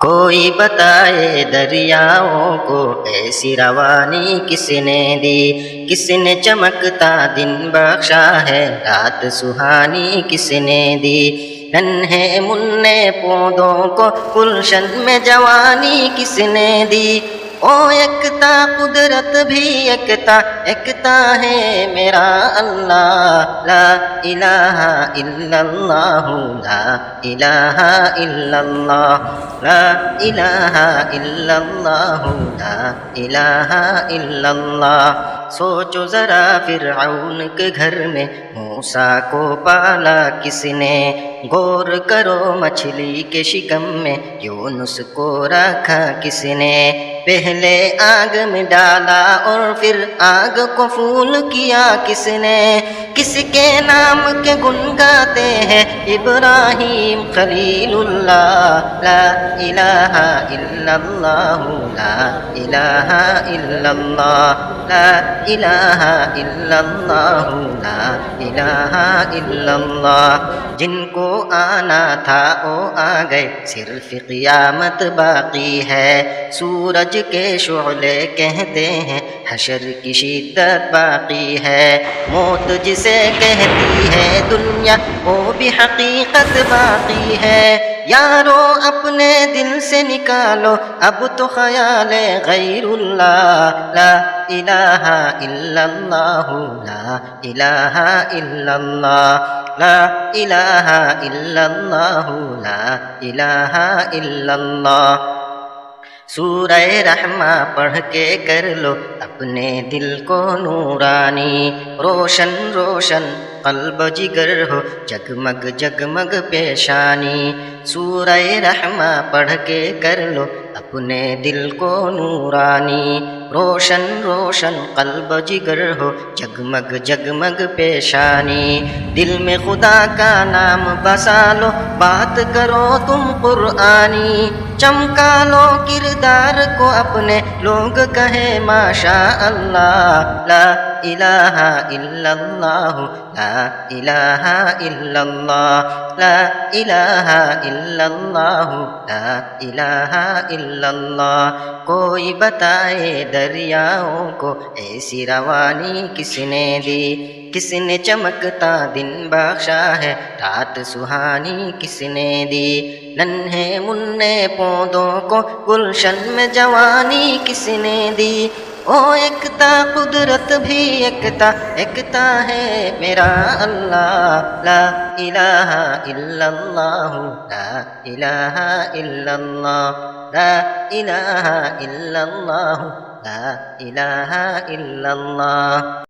کوئی بتائے دریاؤں کو ایسی روانی کس نے دی؟ کس نے چمکتا دن بخشا ہے؟ رات سہانی کس نے دی؟ ننھے منہ پودوں کو، گلشن میں جوانی کس نے دی؟ او ایکتا قدرت بھی ایکتا ایکتا ہے میرا اللہ لا الہ الا اللہ لا الہ الا اللہ لا الہ الا اللہ سوچو ذرا فرعون کے گھر میں موسیٰ کو پالا کس نے؟ غور کرو مچھلی کے شکم میں یونس کو رکھا کس نے؟ پہلے آگ میں ڈالا اور پھر آگ کو پھول کیا کس نے؟ کس کے نام کے گن گاتے ہیں؟ ابراہیم خلیل اللہ، لا الہ الا اللہ، لا الہ الا اللہ، لا الہ الا اللہ لا الہ الا اللہ جن کو آنا تھا وہ آ گئے صرف قیامت باقی ہے۔ سورج کے شعلے کہتے ہیں، حشر کی شدت باقی ہے۔ موت جسے کہتی ہے دنیا، وہ بھی حقیقت باقی ہے۔ یارو اپنے دل سے نکالو، اب تو خیال غیر اللہ۔ لا الہ الا اللہ، لا الہ الا اللہ۔ لا الہ الا اللہ، لا الہ الا اللہ۔ سورہ رحمہ پڑھ کے کر لو، اپنے دل کو نورانی۔ روشن روشن۔ قلب جگر ہو، جگمگ جگمگ پیشانی۔ سورہ رحمہ پڑھ کے کر لو اپنے دل کو نورانی۔ روشن روشن قلب جگر ہو، جگمگ جگمگ پیشانی۔ دل میں خدا کا نام بسا لو، بات کرو تم قرآنی۔ چمکا لو کردار کو اپنے لوگ کہیں ماشا اللہ لا الہ الا اللہ لا الہ الا اللہ لا الہ الا اللہ لا الہ الا اللہ کوئی بتائے دریاؤں کو ایسی روانی کس نے دی؟ کس نے چمکتا دن بخشا ہے، رات سہانی کس نے دی؟ ننھے منع پودوں کو، گلشن میں جوانی کس نے دی؟ او ایکتا قدرت بھی ایکتا ایکتا ہے میرا اللہ لا الہ الا اللہ لا الہ الا اللہ لا الہ الا اللہ